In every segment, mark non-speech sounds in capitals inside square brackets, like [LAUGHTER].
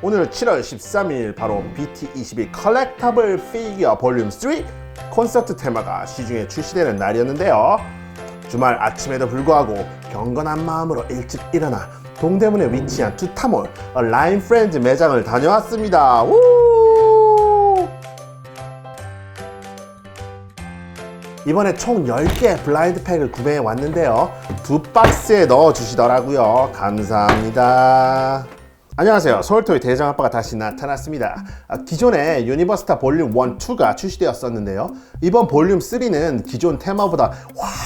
오늘 7월 13일 바로 BT21 컬렉터블 피규어 볼륨 3 콘서트 테마가 시중에 출시되는 날이었는데요. 주말 아침에도 불구하고 경건한 마음으로 일찍 일어나 동대문에 위치한 투타몰 라인 프렌즈 매장을 다녀왔습니다. 우! 이번에 총 10개 블라인드 팩을 구매해 왔는데요. 두 박스에 넣어 주시더라고요. 감사합니다. 안녕하세요. 서울토이 대장 아빠가 다시 나타났습니다. 아, 기존에 유니버스타 볼륨 1, 2가 출시되었었는데요. 이번 볼륨 3는 기존 테마보다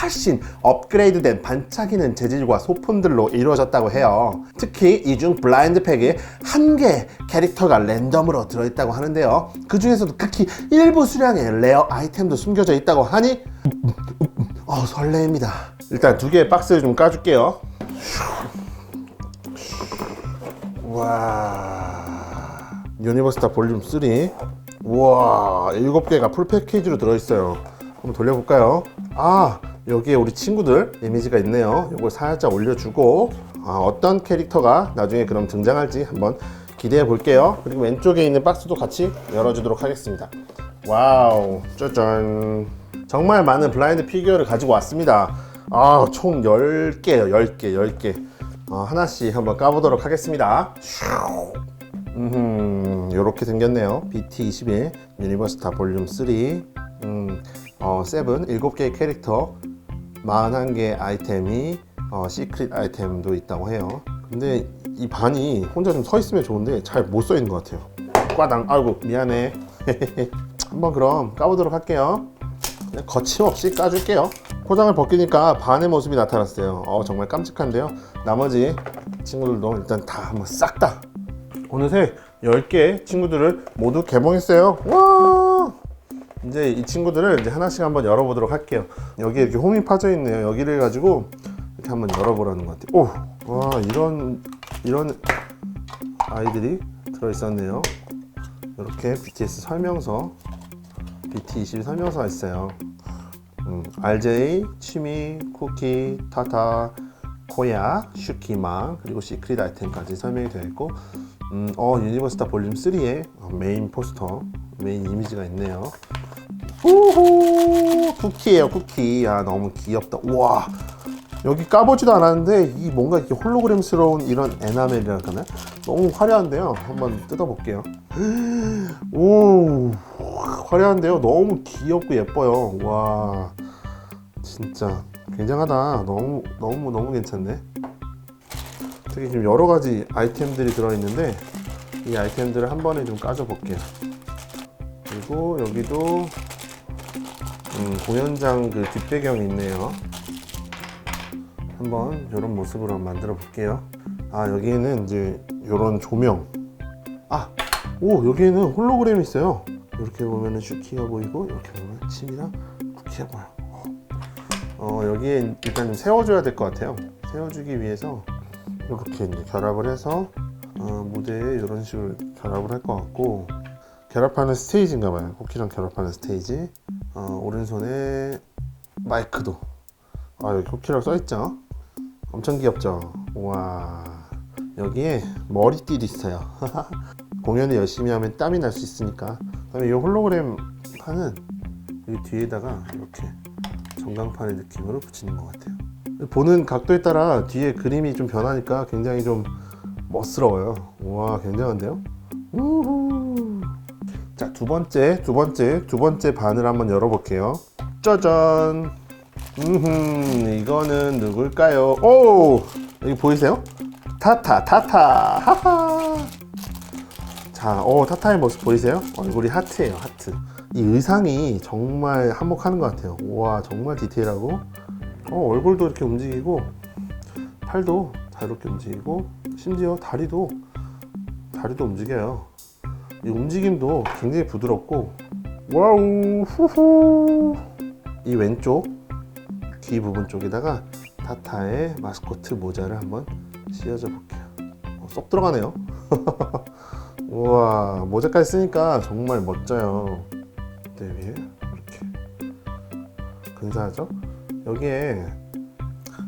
훨씬 업그레이드된 반짝이는 재질과 소품들로 이루어졌다고 해요. 특히 이중 블라인드 팩에 한 개 캐릭터가 랜덤으로 들어있다고 하는데요. 그 중에서도 극히 일부 수량의 레어 아이템도 숨겨져 있다고 하니 어, 설레입니다. 일단 두 개의 박스를 좀 까줄게요. 와. 유니버스타 볼륨 3 우와 일곱 개가 풀 패키지로 들어있어요. 한번 돌려볼까요? 아 여기에 우리 친구들 이미지가 있네요. 이걸 살짝 올려주고 아, 어떤 캐릭터가 나중에 그럼 등장할지 한번 기대해 볼게요. 그리고 왼쪽에 있는 박스도 같이 열어주도록 하겠습니다. 와우 짜잔. 정말 많은 블라인드 피규어를 가지고 왔습니다. 아총 10개요. 10개 10개 어, 하나씩 한번 까보도록 하겠습니다. 음, 요렇게 생겼네요. BT21 유니버스타 볼륨 3. 음, 어, 7, 7개의 캐릭터, 41개 아이템이 어, 시크릿 아이템도 있다고 해요. 근데 이 반이 혼자 좀 서 있으면 좋은데 잘못써 있는 것 같아요. 꽈당, 아이고, 미안해. [LAUGHS] 한번 그럼 까보도록 할게요. 거침없이 까줄게요. 포장을 벗기니까 반의 모습이 나타났어요. 어, 정말 깜찍한데요. 나머지 친구들도 일단 다 한번 싹 다. 어느새 10개 친구들을 모두 개봉했어요. 와! 이제 이 친구들을 이제 하나씩 한번 열어보도록 할게요. 여기에 이렇게 홈이 파져 있네요. 여기를 가지고 이렇게 한번 열어보라는 것 같아요. 오! 와, 이런, 이런 아이들이 들어있었네요. 이렇게 BTS 설명서, BT20 설명서가 있어요. 음, RJ, 취미, 쿠키, 타타, 코야, 슈키마 그리고 시크릿 아이템까지 설명이 되어 있고 음, 어 유니버스타 볼륨 3의 메인 포스터 메인 이미지가 있네요. 후후! 쿠키예요 쿠키. 아 너무 귀엽다. 우와! 여기 까보지도 않았는데 이 뭔가 이렇게 홀로그램스러운 이런 에나멜이랄까 나? 너무 화려한데요? 한번 뜯어볼게요. [GASPS] 오 화려한데요? 너무 귀엽고 예뻐요. 와 진짜. 굉장하다. 너무 너무 너무 괜찮네. 특히 지금 여러 가지 아이템들이 들어있는데 이 아이템들을 한 번에 좀 까줘 볼게요. 그리고 여기도 음, 공연장 그 뒷배경이 있네요. 한번 이런 모습으로 만들어 볼게요. 아 여기에는 이제 이런 조명. 아 오 여기에는 홀로그램이 있어요 이렇게 보면은 슈키가 보이고 이렇게 보면 침이랑 쿠키가 보여. 어 여기에 일단 좀 세워줘야 될 것 같아요. 세워주기 위해서 이렇게 이제 결합을 해서 어, 무대에 이런 식으로 결합을 할 것 같고 결합하는 스테이지인가 봐요. 쿠키랑 결합하는 스테이지. 어, 오른손에 마이크도. 아 여기 쿠키라고 써있죠? 엄청 귀엽죠? 와. 여기에 머리띠도 있어요 [LAUGHS] 공연을 열심히 하면 땀이 날 수 있으니까 그다음에 이 홀로그램 판은 이 뒤에다가 이렇게 전광판의 느낌으로 붙이는 것 같아요 보는 각도에 따라 뒤에 그림이 좀 변하니까 굉장히 좀 멋스러워요 와 굉장한데요. 자, 두 번째, 두 번째, 두 번째 반을 한번 열어볼게요. 짜잔! 음, 이거는 누굴까요? 오! 여기 보이세요? 타타, 타타! 하하! 자, 오, 타타의 모습 보이세요? 얼굴이 하트예요, 하트. 이 의상이 정말 한몫하는 것 같아요. 와, 정말 디테일하고. 어, 얼굴도 이렇게 움직이고, 팔도 자유롭게 움직이고, 심지어 다리도, 다리도 움직여요. 이 움직임도 굉장히 부드럽고 와우 후후 이 왼쪽 뒤 부분 쪽에다가 타타의 마스코트 모자를 한번 씌워줘 볼게요. 어, 쏙 들어가네요. [LAUGHS] 우와 모자까지 쓰니까 정말 멋져요. 네 위에 이렇게 근사하죠? 여기에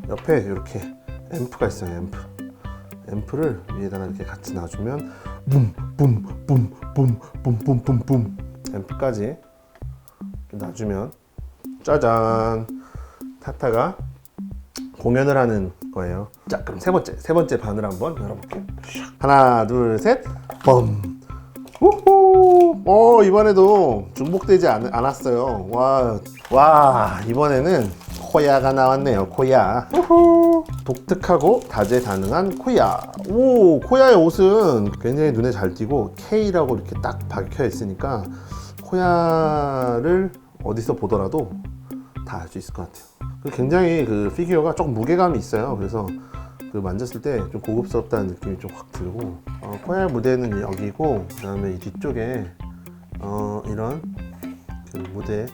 옆에 이렇게 앰프가 있어요. 앰프. 앰프를 위에다가 이렇게 같이 놔주면 붐붐붐붐붐붐붐붐 앰프까지 놔주면 짜잔 타타가 공연을 하는 거예요. 자 그럼 세 번째 세 번째 바늘 한번 열어볼게요. 하나 둘 셋 범. 우후. 어 이번에도 중복되지 않, 않았어요. 와, 와 이번에는 코야가 나왔네요. 코야. 우후. 독특하고 다재다능한 코야. 오 코야의 옷은 굉장히 눈에 잘 띄고 K라고 이렇게 딱 박혀 있으니까 코야를 어디서 보더라도 다 알 수 있을 것 같아요. 그리고 굉장히 그 피규어가 조금 무게감이 있어요. 그래서 그 만졌을 때 좀 고급스럽다는 느낌이 좀 확 들고 어, 코야 무대는 여기고 그다음에 이 뒤쪽에 어, 이런 그 무대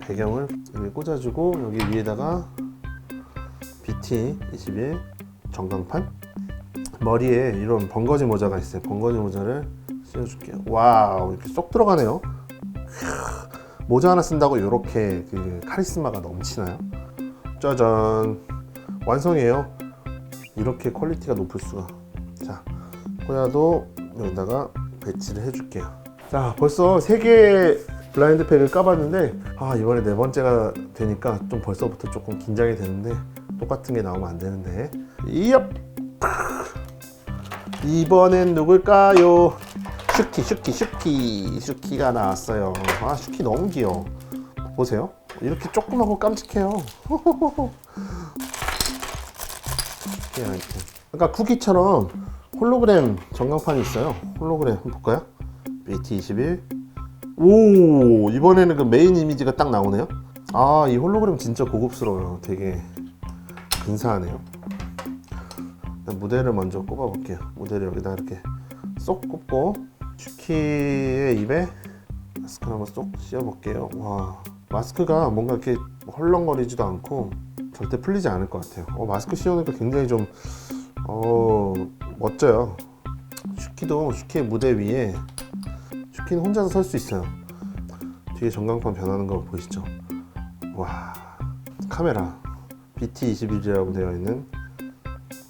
배경을 여기 꽂아주고 여기 위에다가 BT21 전광판 머리에 이런 번거지 모자가 있어요. 번거지 모자를 씌워줄게요. 와우 이렇게 쏙 들어가네요. 크, 모자 하나 쓴다고 이렇게 그 카리스마가 넘치나요? 짜잔 완성이에요. 이렇게 퀄리티가 높을 수가. 자, 호야도 여기다가 배치를 해줄게요. 자, 벌써 세 개의 블라인드 팩을 까봤는데, 아, 이번에 네 번째가 되니까 좀 벌써부터 조금 긴장이 되는데, 똑같은 게 나오면 안 되는데. 이엽! 이번엔 누굴까요? 슈키, 슈키, 슈키. 슈키가 나왔어요. 아, 슈키 너무 귀여워. 보세요. 이렇게 조그맣고 깜찍해요. [LAUGHS] 아까 쿠키처럼 홀로그램 전광판이 있어요. 홀로그램 한번 볼까요? BT21. 오 이번에는 그 메인 이미지가 딱 나오네요. 아 이 홀로그램 진짜 고급스러워요. 되게 근사하네요. 무대를 먼저 꼽아 볼게요. 무대를 여기다 이렇게 쏙 꼽고 슈키의 입에 마스크 한번 쏙 씌워볼게요. 와 마스크가 뭔가 이렇게 헐렁거리지도 않고 절대 풀리지 않을 것 같아요. 어, 마스크 씌우니까 굉장히 좀 어, 멋져요. 슈키도 슈키의 무대 위에 슈키는 혼자서 설 수 있어요. 뒤에 전광판 변하는 거 보이시죠? 와 카메라 BT21이라고 되어 있는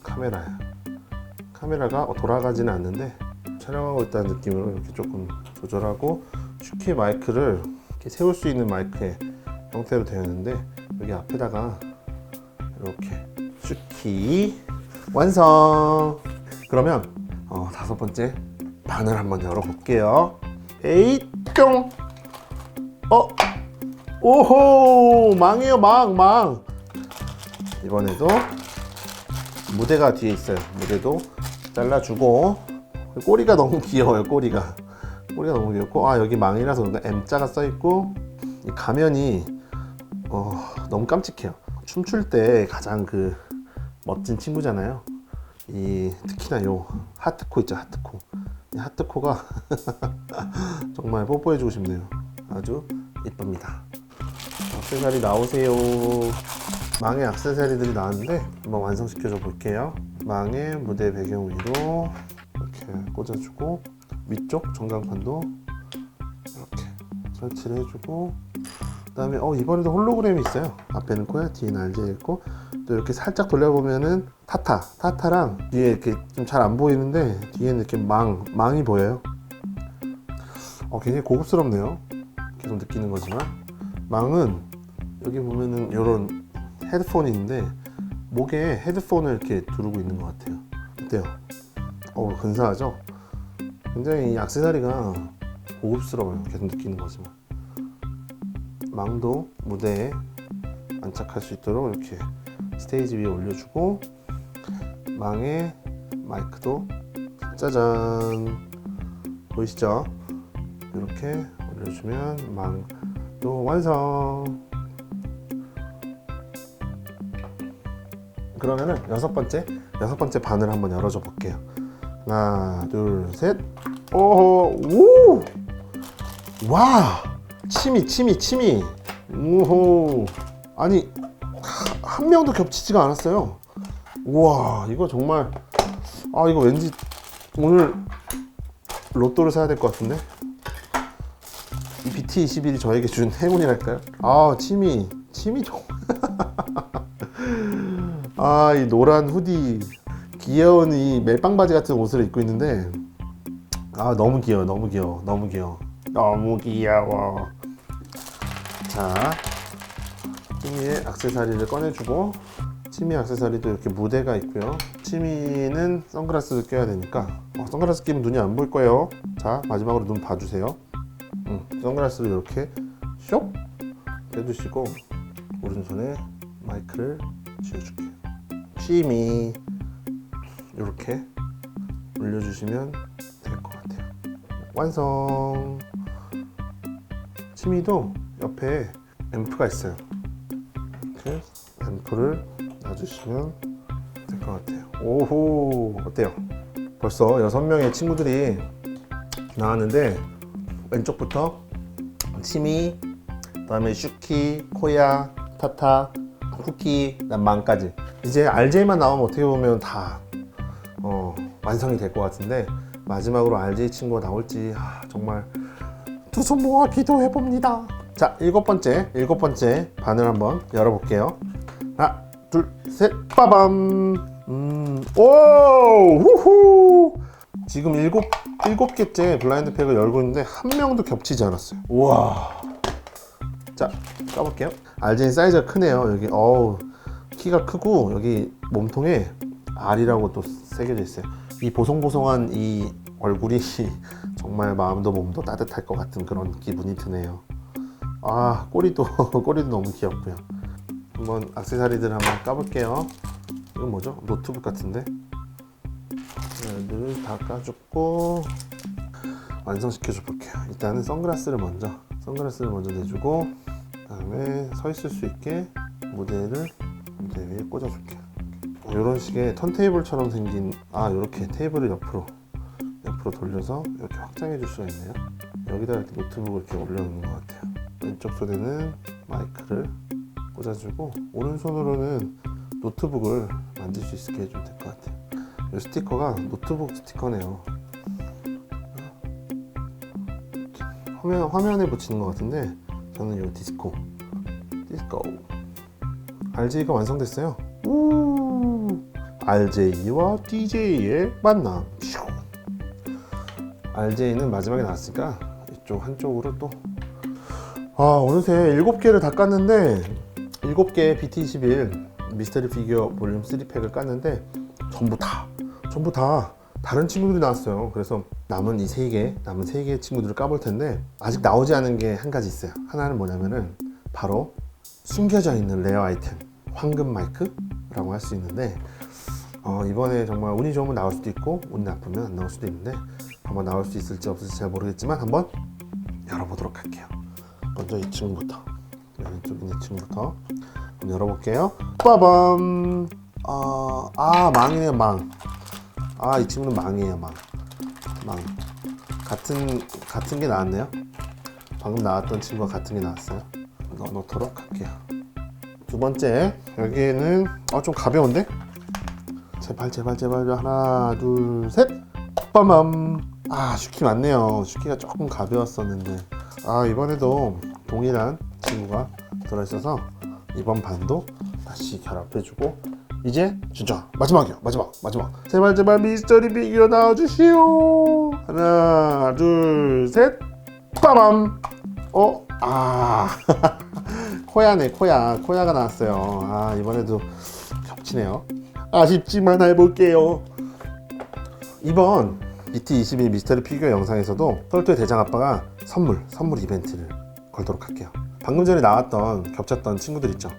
카메라야. 카메라가 돌아가지는 않는데 촬영하고 있다는 느낌으로 이렇게 조금 조절하고 슈키 마이크를 이렇게 세울 수 있는 마이크의 형태로 되어 있는데 여기 앞에다가 이렇게 슈키 완성. 그러면 어, 다섯 번째 바늘 한번 열어볼게요. 에이 뿅. 어. 오호 망이에요 망 망. 이번에도 무대가 뒤에 있어요. 무대도 잘라주고 꼬리가 너무 귀여워요. 꼬리가 꼬리가 너무 귀엽고 아 여기 망이라서 M자가 써 있고 이 가면이 어, 너무 깜찍해요. 춤출 때 가장 그 멋진 친구잖아요. 이 특히나 요 하트코 있죠 하트코. 이 하트코가 [LAUGHS] 정말 뽀뽀해주고 싶네요. 아주 이쁩니다. 악세사리 나오세요. 망의 악세사리들이 나왔는데 한번 완성시켜줘 볼게요. 망의 무대 배경 위로 꽂아주고 위쪽 전광판도 이렇게 설치를 해주고 그 다음에 어 이번에도 홀로그램이 있어요. 앞에는 코야, 뒤에는 RJ 있고 또 이렇게 살짝 돌려보면은 타타, 타타랑 뒤에 이렇게 좀 잘 안 보이는데 뒤에는 이렇게 망, 망이 보여요. 어 굉장히 고급스럽네요. 계속 느끼는 거지만 망은 여기 보면은 이런 헤드폰이 있는데 목에 헤드폰을 이렇게 두르고 있는 것 같아요. 어때요? 어 근사하죠? 굉장히 이 액세서리가 고급스러워요. 계속 느끼는 거지만. 망도 무대에 안착할 수 있도록 이렇게 스테이지 위에 올려주고 망의 마이크도 짜잔 보이시죠? 이렇게 올려주면 망도 완성. 그러면은 여섯 번째 여섯 번째 바늘 한번 열어줘 볼게요. 하나 둘 셋. 오호 우 와. 침이 침이 침이 우호 아니 하, 한 명도 겹치지가 않았어요. 우와 이거 정말 아 이거 왠지 오늘 로또를 사야 될 것 같은데 이 BT21이 저에게 준 행운이랄까요? 아 침이 침이 좀 아, 이 노란 후디 귀여운 이 멜빵 바지 같은 옷을 입고 있는데 아, 너무 귀여워. 너무 귀여워. 너무 귀여워. 너무 귀여워. 자, 치미의 악세사리를 꺼내주고 치미 악세사리도 이렇게 무대가 있고요. 치미는 선글라스를 껴야 되니까 어, 선글라스 끼면 눈이 안 보일 거예요. 자, 마지막으로 눈 봐주세요. 음, 선글라스를 이렇게 쇽 해주시고 오른손에 마이크를 쥐어줄게요. 치미 이렇게 올려주시면 될 것 같아요. 완성. 치미도 옆에 앰프가 있어요. 이렇게 앰프를 놔주시면 될 것 같아요. 오호 어때요? 벌써 여섯 명의 친구들이 나왔는데 왼쪽부터 치미, 그 다음에 슈키, 코야, 타타, 쿠키, 그다음 망까지 이제 RJ만 나오면 어떻게 보면 다 어, 완성이 될 것 같은데 마지막으로 RJ 친구가 나올지 아, 정말 두 손 모아 기도해 봅니다. 자 일곱 번째 일곱 번째 반을 한번 열어볼게요. 하나 둘셋 빠밤 음오 후후 지금 일곱 일곱 개째 블라인드 팩을 열고 있는데 한 명도 겹치지 않았어요. 우와 자 까볼게요. RJ 사이즈가 크네요. 여기 어우 키가 크고 여기 몸통에 R이라고 또 새겨져 있어요. 이 보송보송한 이 얼굴이 [LAUGHS] 정말 마음도 몸도 따뜻할 것 같은 그런 기분이 드네요. 아 꼬리도 [LAUGHS] 꼬리도 너무 귀엽고요. 한번 악세사리들 한번 까볼게요. 이건 뭐죠? 노트북 같은데. 하나를 다 까줬고 완성시켜줘 볼게요. 일단은 선글라스를 먼저 선글라스를 먼저 내주고 그다음에 서 있을 수 있게 모델을 무대 위에 꽂아줄게요. 이런 식의 턴테이블처럼 생긴 아 이렇게 테이블을 옆으로 옆으로 돌려서 이렇게 확장해 줄 수가 있네요. 여기다 이렇게 노트북을 이렇게 올려놓는 것 같아요. 왼쪽 손에는 마이크를 꽂아주고 오른손으로는 노트북을 만질 수 있게 해주면 될 것 같아요. 이 스티커가 노트북 스티커네요. 화면, 화면에 붙이는 것 같은데 저는 이 디스코 디스코 RJ가 완성됐어요. 우 RJ와 DJ의 만남. RJ는 마지막에 나왔으니까 이쪽 한쪽으로 또 아, 어느새 7개를 다 깠는데 7개 BT21 미스터리 피규어 볼륨 3팩을 깠는데 전부 다 전부 다 다른 친구들이 나왔어요. 그래서 남은 이 세 개, 남은 세 개의 친구들을 까볼 텐데 아직 나오지 않은 게 한 가지 있어요. 하나는 뭐냐면은 바로 숨겨져 있는 레어 아이템 황금 마이크라고 할 수 있는데 어, 이번에 정말 운이 좋으면 나올 수도 있고 운이 나쁘면 안 나올 수도 있는데 한번 나올 수 있을지 없을지 잘 모르겠지만 한번 열어보도록 할게요. 먼저 이 친구부터 왼쪽 있는 친구부터 한번 열어볼게요. 빠밤. 아, 아 망이네요 망. 아 이 친구는 망이에요 망. 망. 같은 같은 게 나왔네요. 방금 나왔던 친구가 같은 게 나왔어요. 넣어 놓도록 할게요. 두 번째. 여기에는 어, 좀 가벼운데? 제발 제발 제발. 하나 둘 셋. 빠밤. 아 슈키 맞네요. 슈키가 조금 가벼웠었는데. 아 이번에도 동일한 친구가 들어있어서 이번 반도 다시 결합해주고 이제 진짜 마지막이요. 마지막 마지막. 제발 제발 미스터리 피규어 나와주시오. 하나 둘셋. 빠밤. 어 아 [LAUGHS] 코야네 코야. 코야가 나왔어요. 아 이번에도 겹치네요. 아쉽지만 해볼게요. 이번 BT21 미스터리 피규어 영상에서도 똘똘 대장 아빠가 선물 선물 이벤트를 걸도록 할게요. 방금 전에 나왔던 겹쳤던 친구들 있죠?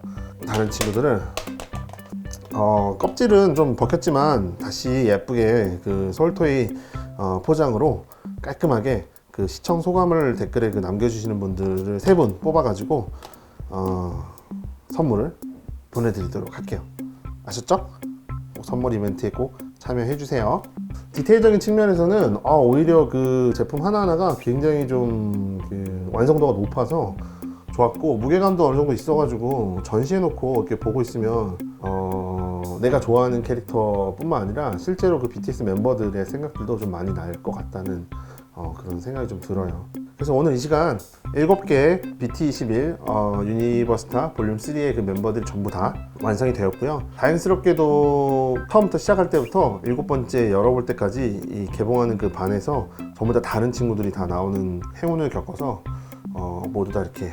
다른 친구들을 어, 껍질은 좀 벗겼지만 다시 예쁘게 그 솔토이 어, 포장으로 깔끔하게 그 시청 소감을 댓글에 그 남겨주시는 분들을 세 분 뽑아가지고 어, 선물을 보내드리도록 할게요. 아셨죠? 선물 이벤트에 꼭 참여해 주세요. 디테일적인 측면에서는 아, 오히려 그 제품 하나하나가 굉장히 좀 그 완성도가 높아서 좋았고 무게감도 어느 정도 있어가지고 전시해 놓고 이렇게 보고 있으면 어, 내가 좋아하는 캐릭터뿐만 아니라 실제로 그 BTS 멤버들의 생각들도 좀 많이 날 것 같다는 어, 그런 생각이 좀 들어요. 그래서 오늘 이 시간 7개 BT21 어, 유니버스타 볼륨 3의 그 멤버들이 전부 다 완성이 되었고요. 다행스럽게도 처음부터 시작할 때부터 일곱 번째 열어볼 때까지 이 개봉하는 그 반에서 전부 다 다른 친구들이 다 나오는 행운을 겪어서 어, 모두 다 이렇게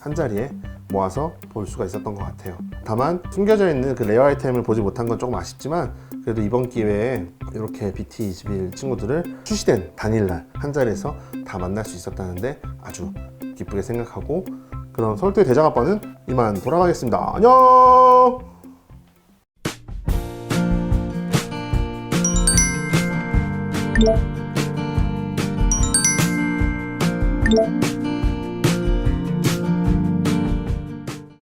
한 자리에 모아서 볼 수가 있었던 것 같아요. 다만 숨겨져 있는 그 레어 아이템을 보지 못한 건 조금 아쉽지만 그래도 이번 기회에 이렇게 BT21 친구들을 출시된 당일날 한 자리에서 다 만날 수 있었다는데 아주 기쁘게 생각하고 그럼 서울대 대장아빠는 이만 돌아가겠습니다. 안녕! Thank